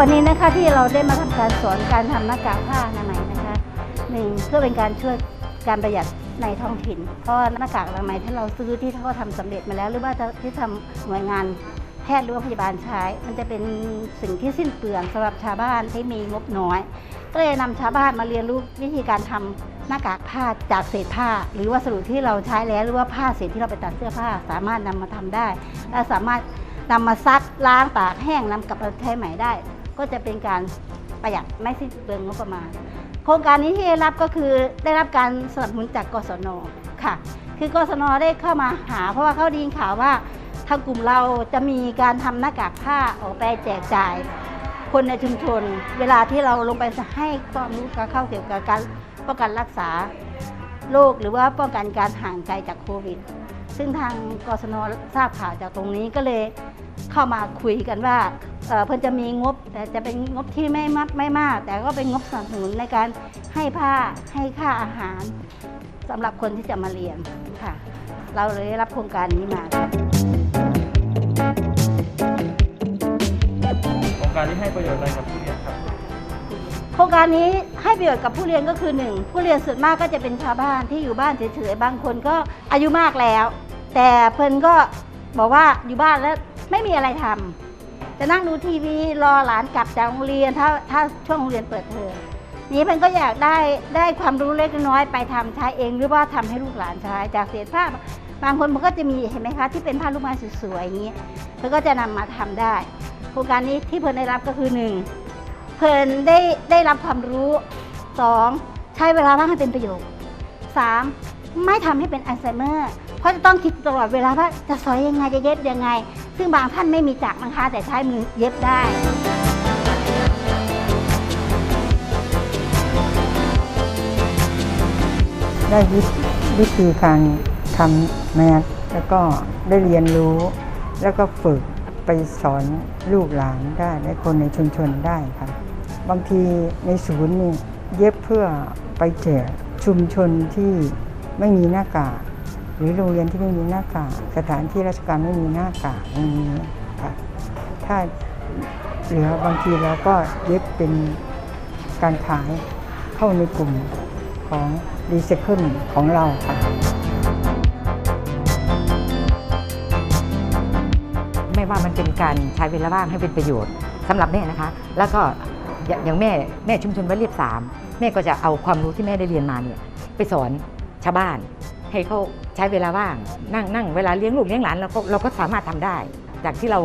วันนี้นะคะที่เราได้มาทำการสอนการทำหน้ากากผ้าอนามัยนะคะหนึ่งเพื่อเป็นการช่วยการประหยัดในท้องถิ่น เพราะหน้ากากอนามัยที่เราซื้อที่เขาทำสำเร็จมาแล้ว หรือว่าที่ทำหน่วยงานแพทย์หรือว่าพยาบาลใช้ มันจะเป็นสิ่งที่สิ้นเปลืองสำหรับชาวบ้านที่มีงบน้อย ก็เลยนำชาวบ้านมาเรียนรู้วิธีการทำหน้ากากผ้าจากเศษผ้า หรือวัสดุที่เราใช้แล้วหรือว่าผ้าเศษที่เราไปตัดเสื้อผ้า สามารถนำมาทำได้ และสามารถนำมาซักล้างตากแห้งนำกลับมาใช้ใหม่ได้ ก็จะเป็นการประหยัดไม่สิ้นเปลืองงบประมาณ โครงการนี้ที่ได้รับก็คือได้รับการสนับสนุนจากกศนค่ะ คือกศนได้เข้ามาหา เพราะว่าเขาดีข่าวว่าทางกลุ่มเราจะมีการทำหน้ากากผ้าออกไปแจกจ่าย คนในชุมชน เวลาที่เราลงไปให้ความรู้การเข้าเกี่ยวกับการป้องกันรักษาโรคหรือว่าป้องกันการห่างไกลจากโควิด ซึ่งทางกศนทราบข่าวจากตรงนี้ก็เลย เข้ามาคุยกันว่าเอ่อเพิ่นจะมีงบแต่จะเป็นงบที่ไม่มากไม่มาก แต่ก็เป็นงบสนับสนุนในการให้ผ้าให้ค่าอาหารสำหรับคนที่จะมาเรียนค่ะ เราเลยได้รับโครงการนี้มาโครงการที่ให้ประโยชน์อะไรกับผู้เรียนครับโครงการนี้ให้ประโยชน์กับผู้เรียนก็คือหนึ่งผู้เรียนส่วนมากก็จะเป็นชาวบ้านที่อยู่บ้านเฉยๆบางคนก็อายุมากแล้ว แต่เพิ่นก็บอกว่าอยู่บ้านแล้ว ไม่มีอะไรทำจะนั่งดูทีวีรอหลานกลับจากโรงเรียนถ้าถ้าช่วงโรงเรียนเปิดเทอมนี้เพิ่นก็อยากได้ได้ความรู้เล็กน้อยไปทำใช้เองหรือว่าทำให้ลูกหลานใช้จากเศษผ้าบางคนมันก็จะมีเห็นไหมคะที่เป็นผ้าลูกไม้สวยๆอย่างนี้เพิ่นก็จะนำมาทำได้ โครงการนี้ที่เพิ่นได้รับก็คือหนึ่งเพลินได้ได้รับความรู้ 2. ใช้เวลาว่างให้เป็นประโยชน์ 3. ไม่ทำให้เป็นอัลไซเมอร์ เพราะจะต้องคิดตลอดเวลาว่าจะสอยยังไงจะเย็บยังไง ซึ่งบางท่านไม่มีจักรนะคะ แต่ใช้มือเย็บได้ ได้วิวิธีการทำแมสแล้วก็ได้เรียนรู้ แล้วก็ฝึกไปสอนลูกหลานได้และคนในชุมชนได้ค่ะ บางทีในศูนย์นี่เย็บเพื่อไปแจกชุมชนที่ไม่มีหน้ากาก หรือโรงเรียนที่ไม่มีหน้ากากสถานที่ราชการไม่มีหน้ากากอย่างนี้ค่ะถ้าเหลือบางทีเราก็เย็บเป็นการขายเข้าในกลุ่มของรีไซเคิลของเราค่ะไม่ว่ามันเป็นการใช้เวลาว่างให้เป็นประโยชน์สำหรับแม่นะคะ แล้วก็อย่าอย่างแม่แม่ชุมชนวัดเรียบสามแม่ก็จะเอาความรู้ที่แม่ได้เรียนมาเนี่ยไปสอนชาวบ้าน ให้เขาใช้เวลาว่าง นั่งนั่งเวลาเลี้ยงลูกเลี้ยงหลานเราก็เราก็สามารถทำได้ จากที่เรา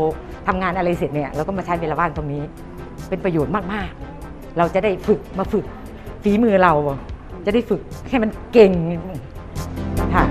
ทำงานอะไรเสร็จเนี่ยเราก็มาใช้เวลาว่างตรงนี้ เป็นประโยชน์มากๆ เราจะได้ฝึกมาฝึกฝีมือเราจะได้ฝึกให้มันเก่งค่ะ